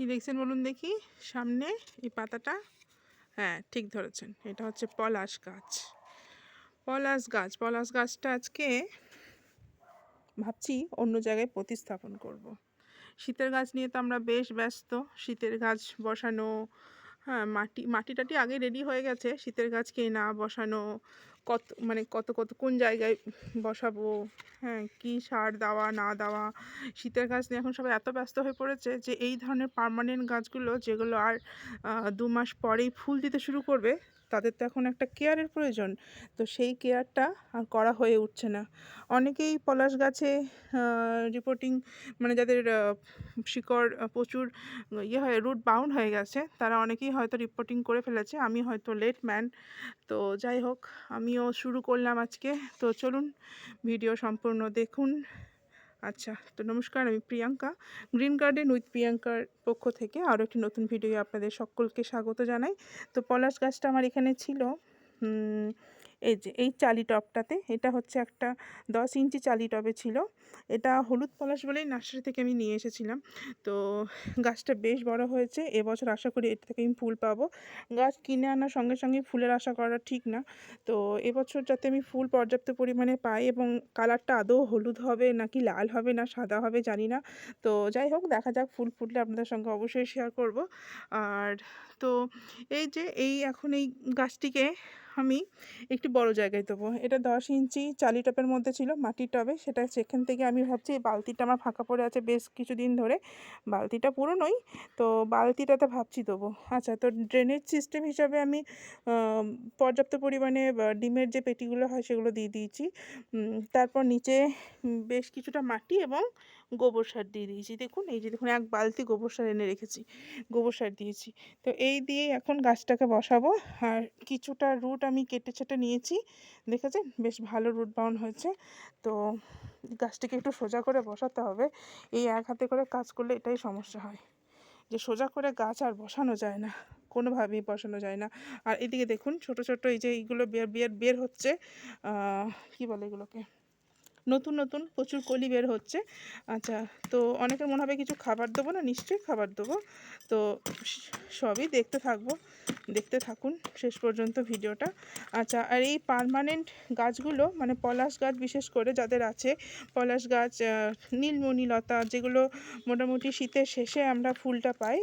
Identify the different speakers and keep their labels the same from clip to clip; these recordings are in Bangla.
Speaker 1: কি দেখছেন বলুন দেখি? সামনে এই পাতাটা। হ্যাঁ ঠিক ধরেছেন। এটা হচ্ছে পলাশ গাছ। পলাশ গাছ। পলাশ গাছটা আজকে ভাবছি অন্য জায়গায় প্রতিস্থাপন করব। শীতের গাছ নিয়ে তো আমরা বেশ ব্যস্ত। শীতের গাছ বসানো হ্যাঁ মাটি মাটি টাটি আগে রেডি হয়ে গেছে। শীতের গাছ কেনা বসানো কত মানে কত কত, কোন জায়গায় বসাবো? হ্যাঁ কী সার দেওয়া, না দেওয়া? শীতের গাছ নিয়ে এখন সবাই এত ব্যস্ত হয়ে পড়েছে যে এই ধরনের পার্মানেন্ট গাছগুলো যেগুলো আর দু মাস পরেই ফুল দিতে শুরু করবে, তাদের তো এখন একটা কেয়ারের প্রয়োজন। তো সেই কেয়ারটা আর করা হয়ে উঠছে না। অনেকেই পলাশ গাছে রিপোর্টিং মানে যাদের শিকড় প্রচুর ইয়ে হয় রুট বাউন্ড হয়ে গেছে, তারা অনেকেই হয়তো রিপোর্টিং করে ফেলেছে। আমি হয়তো লেট ম্যান তো যাই হোক, আমিও শুরু করলাম আজকে। তো চলুন, ভিডিও সম্পূর্ণ দেখুন। আচ্ছা তো নমস্কার, আমি প্রিয়াঙ্কা। গ্রিন গার্ডেন উইথ প্রিয়াঙ্কার পক্ষ থেকে আরও একটি নতুন ভিডিও আপনাদের সকলকে স্বাগত জানাই। তো পলাশ গাছটা আমার এখানে ছিল। এই যে, এই চালি টবটাতে এটা হচ্ছে একটা দশ ইঞ্চি চালি টবে ছিল। এটা হলুদ পলাশ বলেই নার্সারি থেকে আমি নিয়ে এসেছিলাম। তো গাছটা বেশ বড় হয়েছে, এবছর আশা করি এটা থেকে আমি ফুল পাবো। গাছ কিনে আনার সঙ্গে সঙ্গে ফুলের আশা করা ঠিক না। তো এবছর যাতে আমি ফুল পর্যাপ্ত পরিমাণে পাই এবং কালারটা আদৌ হলুদ হবে নাকি লাল হবে না, সাদা হবে জানি না। তো যাই হোক, দেখা যাক ফুল ফুটলে আপনাদের সঙ্গে অবশ্যই শেয়ার করব। আর তো এই যে, এই এখন এই গাছটিকে আমি একটু বড় জায়গায় দেবো। এটা দশ ইঞ্চি চালি টবের মধ্যে ছিল মাটির টবে। সেটা সেখান থেকে আমি ভাবছি এই বালতিটা আমার ফাঁকা পড়ে আছে বেশ কিছুদিন ধরে। বালতিটা পুরনোই, তো বালতিটাতে ভাবছি দেবো। আচ্ছা তো ড্রেনেজ সিস্টেম হিসাবে আমি পর্যাপ্ত পরিমাণে ডিমের যে পেটিগুলো হয় সেগুলো দিয়ে দিয়েছি। তারপর নিচে বেশ কিছুটা মাটি এবং গোবর সার দিয়ে দিয়েছি। দেখুন, এই যে দেখুন, এক বালতি গোবর সার এনে রেখেছি, গোবর সার দিয়েছি। তো এই দিয়ে এখন গাছটাকে বসাবো। আর কিছুটা রুট আমি কেটে ছেটে নিয়েছি, দেখেছেন? বেশ ভালো রুট বাউন্ড হয়েছে। তো গাছটিকে একটু সোজা করে বসাতে হবে। এই এক হাতে করে কাজ করলে এটাই সমস্যা হয়। যে সোজা করে গাছ আর বসানো যায় না, কোনোভাবেই বসানো যায় না। আর এদিকে দেখুন, ছোট ছোট এই যে এইগুলো বের বের বের হচ্ছে কি বলে এগুলোকে? নতুন নতুন প্রচুর কলি বের হচ্ছে। আচ্ছা তো অনেকের মনে হবে কিছু খাবার দেবো না? নিশ্চয়ই খাবার দেবো। তো সবই দেখতে থাকব। দেখতে থাকুন শেষ পর্যন্ত ভিডিওটা। আচ্ছা আর এই পার্মানেন্ট গাছগুলো মানে পলাশ গাছ বিশেষ করে যাদের আছে পলাশ গাছ আহ, নীলমণি লতা যেগুলো মোটামুটি শীতের শেষে আমরা ফুলটা পাই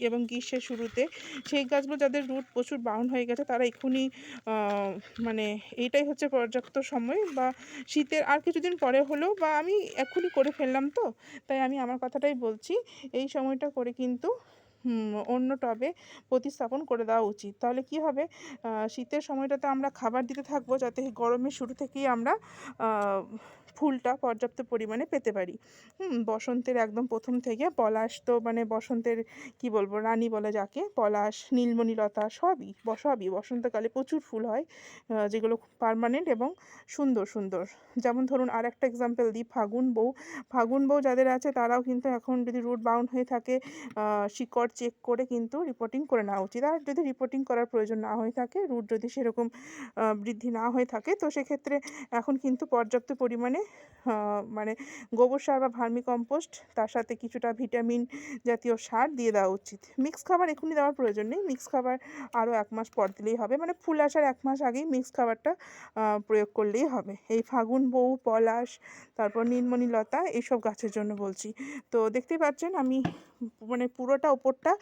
Speaker 1: এবং গ্রীষ্মের শুরুতে সেই গাছগুলো যাদের রুট প্রচুর বাউন্ড হয়ে গেছে তারা এক্ষুনি মানে এইটাই হচ্ছে পর্যাপ্ত সময় বা শীতের আর কিছুদিন পরে হলেও বা আমি এক্ষুনি করে ফেললাম তো, তাই আমি আমার কথাটাই বলছি। এই সময়টা করে কিন্তু অন্য টবে প্রতিস্থাপন করে দেওয়া উচিত। তাহলে কি হবে? শীতের সময়টাতে আমরা খাবার দিতে থাকব যাতে গরমের শুরু থেকেই আমরা ফুলটা পর্যাপ্ত পরিমাণে পেতে পারি। হুম, বসন্তের একদম প্রথম থেকে পলাশ তো মানে বসন্তের কি বলব, রানী বলে যাকে, পলাশ নীলমণিলতা সবই সবই বসন্তকালে প্রচুর ফুল হয় যেগুলো পার্মানেন্ট এবং সুন্দর সুন্দর। যেমন ধরুন আর একটা এক্সাম্পল দিই, ফাগুন বউ। ফাগুন বউ যাদের আছে তারাও কিন্তু এখন যদি রুট বাউন্ড হয়ে থাকে শিকড় চেক করে কিন্তু রিপোর্টিং করে নেওয়া উচিত। আর যদি রিপোর্টিং করার প্রয়োজন না হয়ে থাকে রুট যদি সেরকম বৃদ্ধি না হয়ে থাকে, তো সেক্ষেত্রে এখন কিন্তু পর্যাপ্ত পরিমাণে মানে গোবর সার বা ভার্মি কম্পোস্ট তার সাথে কিছুটা ভিটামিন জাতীয় সার দিয়ে দেওয়া উচিত। মিক্স খাবার এখনই দেওয়ার প্রয়োজন নেই। মিক্স খাবার আরও এক মাস পর দিলেই হবে। মানে ফুল আসার এক মাস আগেই মিক্স খাবারটা প্রয়োগ করলেই হবে। এই ফাগুন, বউ, পলাশ, তারপর নীলমণি লতা এইসব গাছের জন্য বলছি। তো দেখতেই পাচ্ছেন, আমি মানে পুরোটা ওপরটা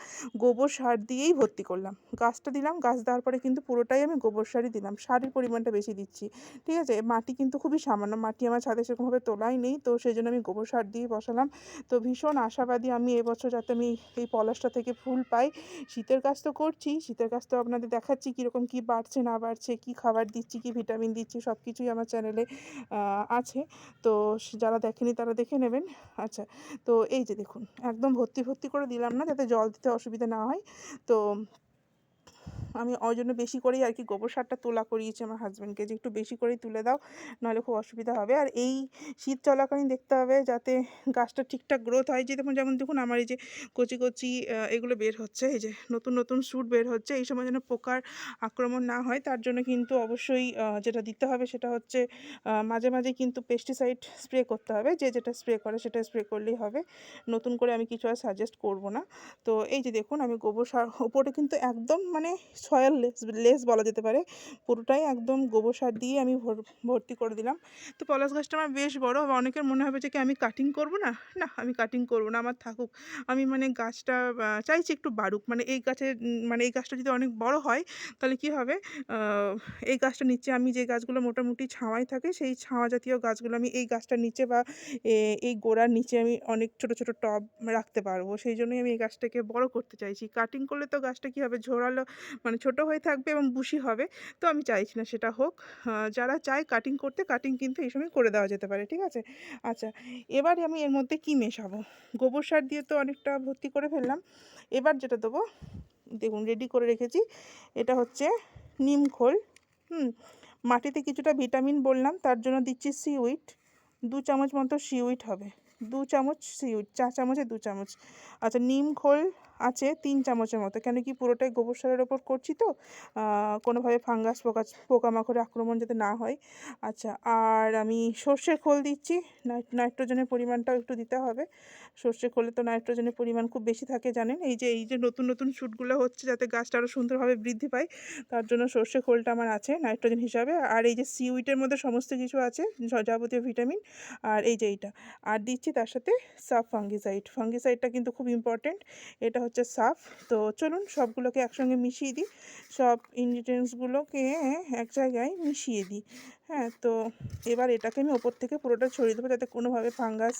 Speaker 1: গোবর সার দিয়েই ভর্তি করলাম। গাছটা দিলাম, গাছ দেওয়ার পরে কিন্তু পুরোটাই আমি গোবর সারই দিলাম। সারের পরিমাণটা বেশি দিচ্ছি। ঠিক আছে? মাটি কিন্তু খুবই সামান্য। মাটি আমার ছাদে সেরকমভাবে তোলাই নেই। তো সেই জন্য আমি গোবর সার দিয়ে বসালাম। তো ভীষণ আশাবাদী আমি এবছর যাতে আমি এই পলাশটা থেকে ফুল পাই। শীতের কাজ তো করছি, শীতের কাজ তো আপনাদের দেখাচ্ছি কীরকম কী বাড়ছে, না বাড়ছে, কী খাবার দিচ্ছি, কী ভিটামিন দিচ্ছি সব কিছুই আমার চ্যানেলে আছে। তো যারা দেখেনি তারা দেখে নেবেন। আচ্ছা তো এই যে দেখুন, একদম ভর্তি ভর্তি করে দিলাম না যাতে জল দিতে অসুবিধা না হয়। তো আমি ওই জন্য বেশি করেই আর কি গোবর সারটা তোলা করিয়েছি আমার হাজব্যান্ডকে যে একটু বেশি করেই তুলে দাও, নাহলে খুব অসুবিধা হবে। আর এই শীত চলাকালীন দেখতে হবে যাতে গাছটা ঠিকঠাক গ্রোথ হয়। যে দেখুন, যেমন দেখুন আমার এই যে কচি কচি এগুলো বের হচ্ছে। এই যে নতুন নতুন শ্যুট বের হচ্ছে। এই সময় যেন পোকার আক্রমণ না হয়, তার জন্য কিন্তু অবশ্যই যেটা দিতে হবে সেটা হচ্ছে মাঝে মাঝে কিন্তু পেস্টিসাইড স্প্রে করতে হবে। যে যেটা স্প্রে করে সেটা স্প্রে করলেই হবে। নতুন করে আমি কিছু আর সাজেস্ট করব না। তো এই যে দেখুন, আমি গোবর সার ওপরে কিন্তু একদম মানে সয়েল লেস লেস বলা যেতে পারে। পুরোটাই একদম গোবর সার দিয়ে আমি ভর- ভর্তি করে দিলাম। তো পলাশ গাছটা আমার বেশ বড় অনেকের মনে হবে যে, কি আমি কাটিং করব না? না, আমি কাটিং করব না, আমার থাকুক। আমি মানে গাছটা চাইছি একটু বাড়ুক। মানে এই গাছের মানে এই গাছটা যদি অনেক বড় হয়, তাহলে কি হবে? এই গাছটা নিচে আমি যে গাছগুলো মোটামুটি ছাওয়ায় থাকে, সেই ছাওয়া জাতীয় গাছগুলো আমি এই গাছটার নিচে বা এই গোড়ার নিচে আমি অনেক ছোট ছোট টব রাখতে পারব। সেই জন্যই আমি এই গাছটাকে বড় করতে চাইছি। কাটিং করলে তো গাছটা কি হবে? ঝোরালো মানে ছোট হয়ে থাকবে এবং বুশি হবে। তো আমি চাইছি না সেটা হোক। যারা চায় কাটিং করতে কাটিং কিন্তু এই সময় করে দেওয়া যেতে পারে, ঠিক আছে? আচ্ছা এবারে আমি এর মধ্যে কি মেশাবো? গোবর সার দিয়ে তো অনেকটা ভর্তি করে ফেললাম। এবার যেটা দেবো, দেখুন রেডি করে রেখেছি। এটা হচ্ছে নিম খোল, হুম? মাটিতে কিছুটা ভিটামিন বললাম, তার জন্য দিচ্ছি সিউইট দু চামচ মতো সিউইট হবে। দু চামচ সিউইট চা চামচে দু চামচ। আচ্ছা নিম খোল আছে তিন চামচের মতো। কেন কি পুরোটাই গোবর সারের ওপর করছি তো। কোনোভাবে ফাঙ্গাস পোকা, পোকামাকড়ের আক্রমণ যাতে না হয়। আচ্ছা আর আমি সর্ষের খোল দিচ্ছি। নাইট্রোজেনের পরিমাণটাও একটু দিতে হবে। সর্ষে খোলে তো নাইট্রোজেনের পরিমাণ খুব বেশি থাকে, জানেন? এই যে এই যে নতুন নতুন শ্যুটগুলো হচ্ছে যাতে গাছটা আরও সুন্দরভাবে বৃদ্ধি পায়, তার জন্য সর্ষে খোলটা আমার আছে নাইট্রোজেন হিসাবে। আর এই যে সিউইটের মধ্যে সমস্ত কিছু আছে যাবতীয় ভিটামিন। আর এই যে এইটা। আর দিচ্ছি তার সাথে সাব ফাঙ্গিসাইড। ফাঙ্গিসাইডটা কিন্তু খুব ইম্পর্ট্যান্ট এটা হচ্ছে সাফ। তো চলুন সবগুলোকে একসঙ্গে মিশিয়ে দিই। সব ইনগ্রিডিয়েন্টসগুলোকে এক জায়গায় মিশিয়ে দিই। হ্যাঁ তো এবার এটাকে আমি ওপর থেকে পুরোটা ছড়িয়ে দেবো যাতে কোনোভাবে ফাঙ্গাস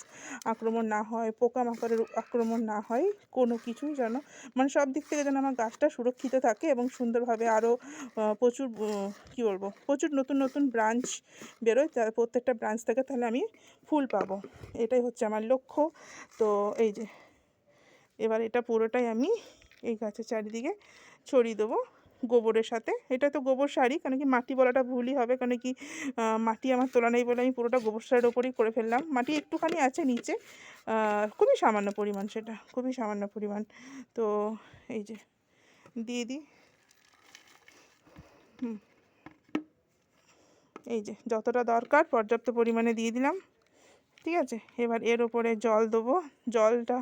Speaker 1: আক্রমণ না হয়, পোকামাকড়ের আক্রমণ না হয়, কোনো কিছুই যেন মানে সব দিক থেকে যেন আমার গাছটা সুরক্ষিত থাকে এবং সুন্দরভাবে আরও প্রচুর কী বলব, প্রচুর নতুন নতুন ব্রাঞ্চ বেরোয়। তার প্রত্যেকটা ব্রাঞ্চ থেকে তাহলে আমি ফুল পাবো। এটাই হচ্ছে আমার লক্ষ্য। তো এই যে এবার এটা পুরোটাই আমি এই গাছের চারিদিকে ছড়িয়ে দেবো গোবরের সাথে। এটা তো গোবর সারই, কেন কি মাটি বলাটা ভুলই হবে, কেন কি মাটি আমার তোলা নেই বলে আমি পুরোটা গোবর সারের ওপরেই করে ফেললাম। মাটি একটুখানি আছে নিচে খুবই সামান্য পরিমাণ সেটা, খুবই সামান্য পরিমাণ। তো এই যে, দিয়ে দিই। এই যে, যতটা দরকার পর্যাপ্ত পরিমাণে দিয়ে দিলাম। ঠিক আছে? এবার এর ওপরে জল দেবো। জলটা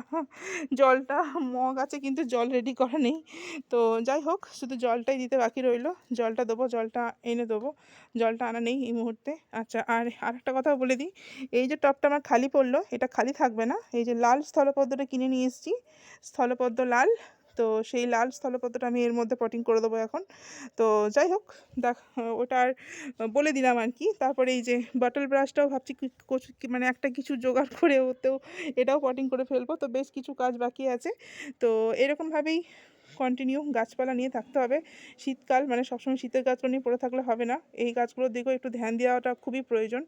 Speaker 1: জলটা মগ আছে কিন্তু জল রেডি করা নেই। তো যাই হোক, শুধু জলটাই দিতে বাকি রইল। জলটা দেবো, জলটা এনে দেবো। জলটা আনা নেই এই মুহূর্তে। আচ্ছা আর আরেকটা কথা বলে দিই। এই যে টবটা আমার খালি পড়ল, এটা খালি থাকবে না। এই যে লাল স্থলপদ্মটা কিনে নিয়ে এসেছি। স্থলপদ্ম লাল তো সেই লাল স্থলপদ্মটা আমি এর মধ্যে পটিং করে দেবো এখন। তো যাই হোক, দেখ, ওটা আর বলে দিলাম আর কি তারপরে এই যে বাটল ব্রাশটাও ভাবছি মানে একটা কিছু জোগাড় করে ওতেও এটাও পটিং করে ফেলব। তো বেশ কিছু কাজ বাকি আছে। তো এরকমভাবেই কন্টিনিউ গাছপালা নিয়ে থাকতে হবে। শীতকাল মানে সবসময় শীতের গাছগুলো নিয়ে পড়ে থাকলে হবে না। এই গাছগুলোর দিকেও একটু ধ্যান দেওয়াটা খুবই প্রয়োজন।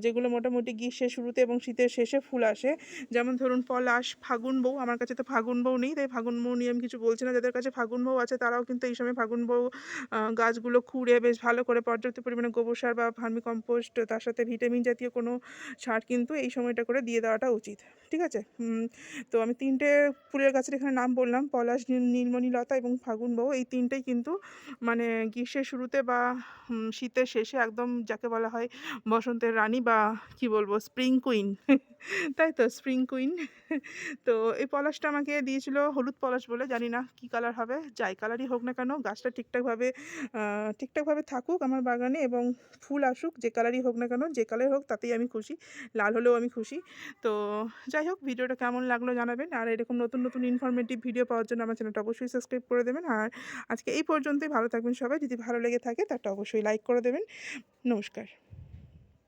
Speaker 1: যেগুলো মোটামুটি গ্রীষ্মের শুরুতে এবং শীতের শেষে ফুল আসে। যেমন ধরুন পলাশ ফাগুন বউ, আমার কাছে তো ফাগুন বউ নেই, তাই ফাগুন বউ নিয়ে আমি কিছু বলছি না। যাদের কাছে ফাগুন বউ আছে, তারাও কিন্তু এই সময় ফাগুন বউ গাছগুলো খুঁড়ে বেশ ভালো করে পর্যাপ্ত পরিমাণে গোবর সার বা ভার্মি কম্পোস্ট তার সাথে ভিটামিন জাতীয় কোনো সার কিন্তু এই সময়টা করে দিয়ে দেওয়াটা উচিত। ঠিক আছে? তো আমি তিনটে ফুলের গাছের এখানে নাম বললাম। পলাশ নীল- নীলমণি লতা এবং ফাগুন বউ, এই তিনটেই কিন্তু মানে গ্রীষ্মের শুরুতে বা শীতের শেষে একদম যাকে বলা হয় বসন্তের রানী বা কি বলব স্প্রিং কুইন তাই তো? স্প্রিং কুইন তো এই পলাশটা আমাকে দিয়েছিল হলুদ পলাশ বলে, জানি না কী কালার হবে, যাই কালারই হোক না কেন, গাছটা ঠিকঠাকভাবে ঠিকঠাকভাবে থাকুক আমার বাগানে এবং ফুল আসুক, যে কালারই হোক না কেন, যে কালার হোক তাতেই আমি খুশি, লাল হলেও আমি খুশি। তো যাই হোক, ভিডিওটা কেমন লাগল জানাবেন, আর এরকম নতুন নতুন ইনফরমেটিভ ভিডিও পাওয়ার জন্য আমার চ্যানেলটা অবশ্যই সাবস্ক্রাইব করে দেবেন। আর আজকে এই পর্যন্তই। ভালো থাকবেন সবাই। যদি ভালো লেগে থাকে তারটা অবশ্যই লাইক করে দেবেন। নমস্কার।